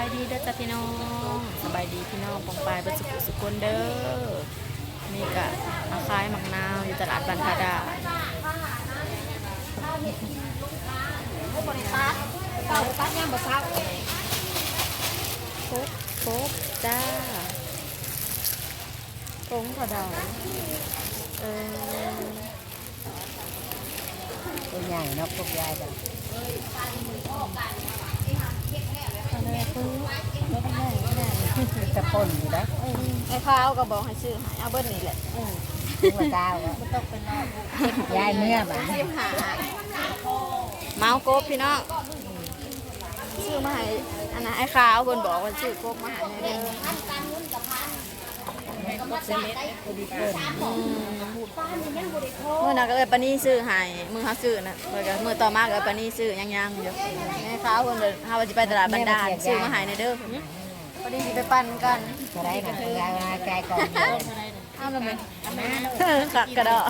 ายดีเด้อจ้ะพี่น้องสบายดีพี่น้องปองปายประสุขสุขคนเด้อนี่กะอาคายมักนาวอยู่ตลาดบันทาดาบริษัทเก่าปัดย่างบ่เช้าโคบโคบจ้าตรงกระดองเออตัวใหญ่เนาะพวกยายจ้ะ อะไรปื้อรถใหญ่ใหญ่จะป่นอยู่นะไอ้ข้าวก็บอกให้ซื้อให้เอาเบิ้ลนี่แหละถึงว่าเก้าอะยายเมื่อบ่ะสิบหาเมาโกบพี่น้องซื้อมาให้อันนั้นไอ้ข้าวเพิ่นบอกว่าซื้อโกบมาให้ ในเด้อเมื่อนั้นก็เลยปานี่ซื้อให้มือเขาซื้อนะเมื่อก็มือต่อมาก็ปานี่ซื้อยังยังๆอยู่แม่ค้าคนเดินเขาว่าจะไปตลาดบันดาลซื้อมาให้ในเด้อปานี่สิไปปั่นกันจะได้นะยายมาใจก่อนเอาละมั้ยขักกระดอก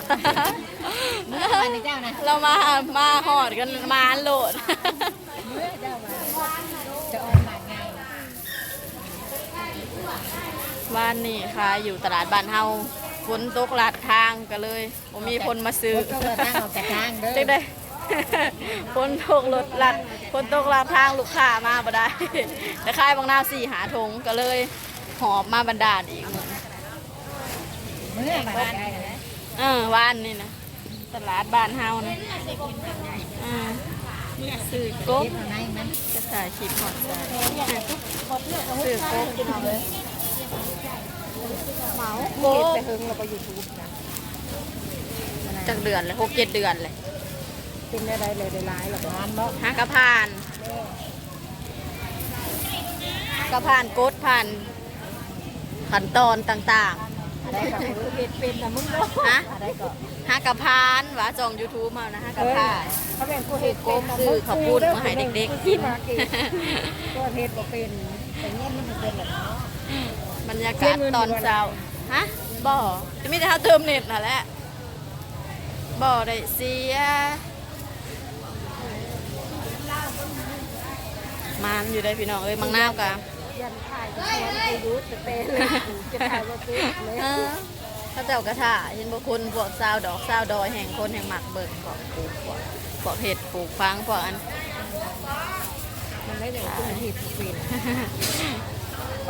มันเจ้านะเรามามาหอดกันมาโหลดจะออกมาไง บ้านนี่ค่ะอยู่ตลาดบ้านเฮาฝนตกลาดทางก็เลยบ่มีคนมาซื้อก็มาตั้งออกจากทางเด้อจังได้ฝนตกรถลัดฝนตกลาดทางลูกค้ามาบ่ได้แต่ขายบางนาวสี่หาทงก็เลยหอบมาบันดาลอีกมื้อเมื่อบ้านยายนะเออว่านนี่นะตลาดบ้านเฮานะอืมซื้อกบคิดเอาไหนมันจะถ่ายคลิปหอดใจซื้อกบกิน เอาเลยเหมาโกเก็บบไปบเฮิงเราไปยูทูบนะจักเดือนเลยหกเจ็ดเดือนเลยเป็นได้เลยได้ร้ายหรอกงานเนาะหากระพานกระพานกดผ่านขั้นตอนต่างอะไรกับเห็ดเป็นนะมึงเนาะๆฮะอะไรก็หากระพานหวาจอง YouTube มานะหากระพานเขาเป็นผู้เห็ดโกบซื้อข้าวปุ้นมาให้เด็กๆกินก็เห็ดบ่เป็นแต่เงี้ยมันเป็นแบบเนาะ บรรยากาศตอนเช้าฮะบ่จะมีแต่เขาเติมเน็ตน่ะแหละบ่ได้เสียมันอยู่ได้พี่น้องเอ้ยมังนาวกะยันถ่ายก็แทนกูรู้จะเตะเลยจะถ่ายว่าซื้อเลยเออเขาเจ้ากระถาเห็นบ่คุณพวกซาวดอกซาวดอยแห่งคนแห่งหมักเบิกพวกปลูกพวกพวกเห็ดปลูกฟังพวกอันมันไม่ได้กูเห็ดเป็น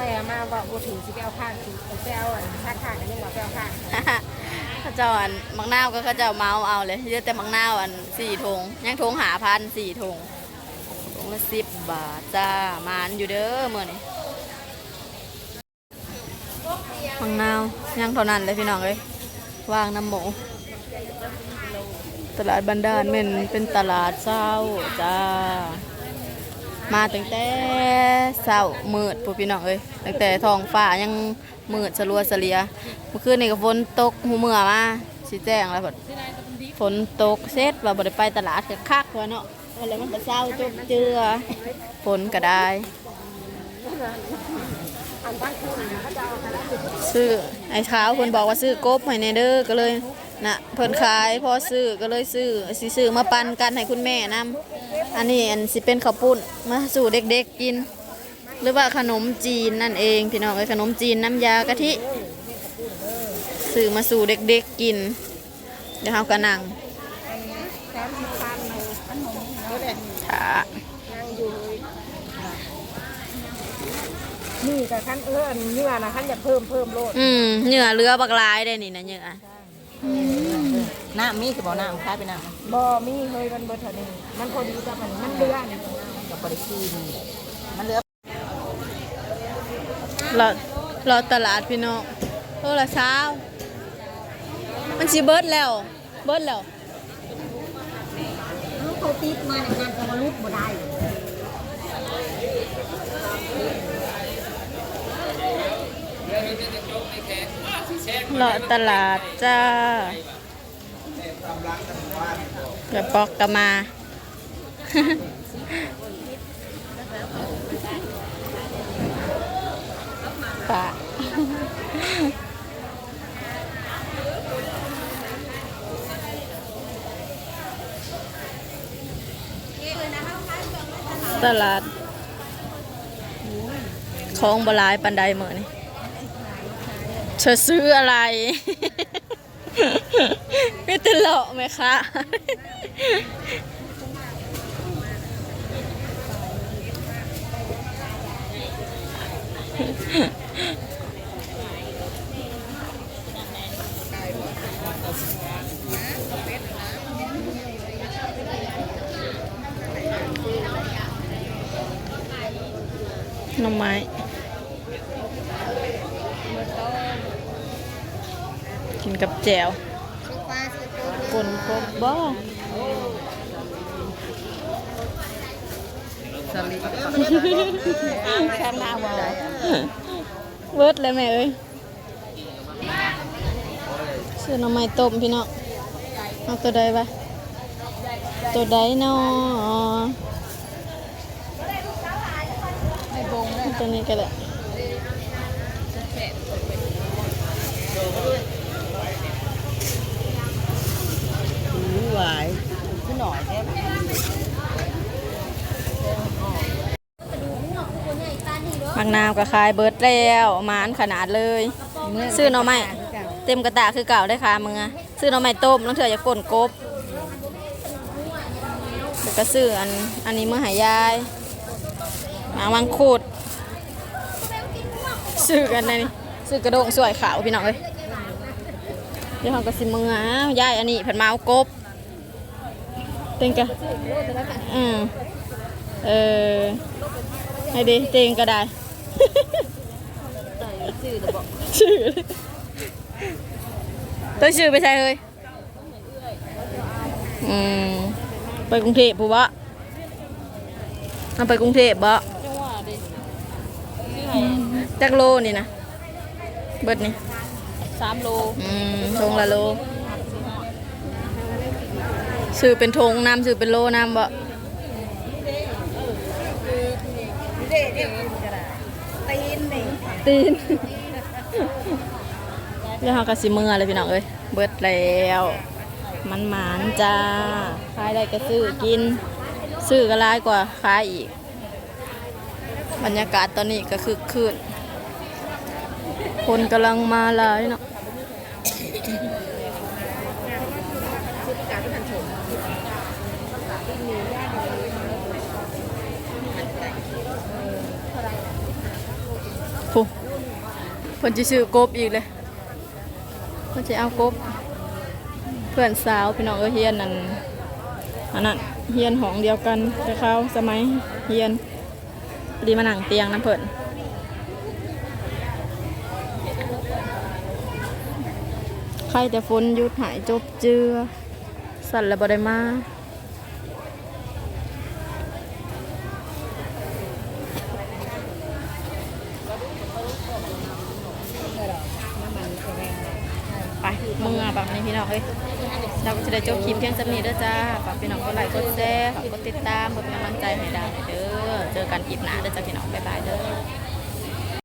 ไปมาว่ากูถือสิไปเอาข้างสิไปเอาอันข้างข้างอันนี้ว่าไปเอาข้างเขาเจ้าอันมังนาวก็เขาเจ้าเมาเอาเลยเยอะแต่มังนาวอันสี่ถุงยังถุงหาพันสี่ถุงถุงละสิบบาทจ้ามานอยู่เด้อเมื่อนี้มังนาวยังเท่านั้นเลยพี่น้องเลยวางน้ำหมูตลาดบันดาลเป็นเป็นตลาดเช้าจ้า มาตั้งแต่เช้ามืดพู้พี่น้องเอ้ยตั้งแต่ท้องฟ้ายังมืดสลัวสเลียเมื่อคืนนี่ก็ฝนตกหูเมื่อมาสิแจ้งแล้วพดฝนตกเสร็จว่าบ่ได้ไปตลาดก็คักว่าเนาะอะไรมันก็เศร้าจกเจือฝนก็ได้ซื้อไอ้ขาวเพิ่นบอกว่าซื้อกบให้แน่เด้อก็เลยน่ะเพิ่นขายพอซื้อก็เลยซื้อสิซื้อมาปันกันให้คุณแม่นํ อันนี้อันสิเป็นข้าวปุ้นมาสู่เด็กๆกิน หรือว่าขนมจีนนั่นเองพี่น้องเอ้ยขนมจีนน้ำยากะทิซื้อมาสู่เด็กๆกิน เดี๋ยวเฮาก็นั่งสามสิบพันเลยอันหงก็ได้ถ้านั่งอยู่เลยนี่แต่ขั้นเออเนื้อนะขั้นจะเพิ่มเพิ่มโลดอืมเหงื่อเรือบักลายได้นี่นะเหงื่อ น้ำมีคือบ่น้ำคล้ายไปน้ำบ่มีเฮ้ยมันเบิดเท่านี้มันพอดีกับมันมันเลือนี่กับบริซีนี่มันเหลือเราเราตลาดพี่น้องโลละเช้ามันสิเบิดแล้ว เบิดแล้วเขาติดมาในงานจะมาลุดบ่ได้เลาะตลาดจ้า เดี๋ยวปอกกะมาปะตลาด ของบลายปันไดเหมือนี่เธอซื้ออะไร ไม่ตลกไหมคะ หน่อไม้ กินกับแจ่วกลนครบบ่สลิปข้างหน้าวอเวิร์ดเลยแม่เอ้ยซื้อหน่อไม้ต้มพี่น้องเอาตัวใดปะตัวใดเนาะไม่บงเลยตัวนี้ก็ได้ หูหวาย ขึ้นหน่อยแค่มักนาวก็ขายเบิร์ดแล้วหมานขนาดเลย ซื้อหน่อไม้เต็มกระตะคือเก่าได้ค่ะมึงอะซื้อหน่อไม้ต้มน้องเถื่อจะก้นกบแล้วก็ซื้ออันอันนี้เมื่อหายายหมาวังคูดซื้อกันในนี่ซื้อกระโดงสวยขาวพี่น้องเอ้ยเดี๋ยวเขาก็สิมืออ้าวยายอันนี้ผัดมาเอากบ เต็งกะอืมเออให้ดีเต็งก็ได้ชื่อเดี๋ยวบอกชื่อต้องชื่อไปใช่เลยอืมไปกรุงเทพผู้วะเอาไปกรุงเทพบ่จังหวะดิชื่อไงจักโลนี่นะ เบิดนี่สามโล อืมทงละโล ซื้อเป็นทงน้ำซื้อเป็นโลน้ำบ่เด็กเด็กกระดาษตีนนี่ตีนแล้วเขาก็สิมือเลยพี่น้องเอ้ยเบิดแล้วมันหมานจ้าขายได้ก็ซื้อกิน ซื้อก็ร้ายกว่าขายอีก บรรยากาศตอนนี้ก็คือคืนคนกำลังมาหลายเนาะ ผู้เพิ่นจะซื้อกบอีกเลยเพิ่นจะเอากบ เพื่อนสาวพี่น้องเออเฮียนนั่นอันนั้นเฮียนห้องเดียวกันกับเขาสมัยเฮียนดีมาหนังเตียงนะเพิ่นใครแต่ฝนหยุดหายจบเจือสั่นแล้วบ่ได้มา ไปมึงอะแบบนี้พี่น้องเฮ้ยเราก็จะได้จบคลิปเพียงจำนี้เด้อจ้าฝากพี่น้องกดไลค์กดแชร์ฝากกดติดตามกดเป็นกำลังใจให้ดาวหน่อยเด้อ เจอกันคลิปหน้าเด้อจ้าพี่น้องบ๊ายบายเด้อ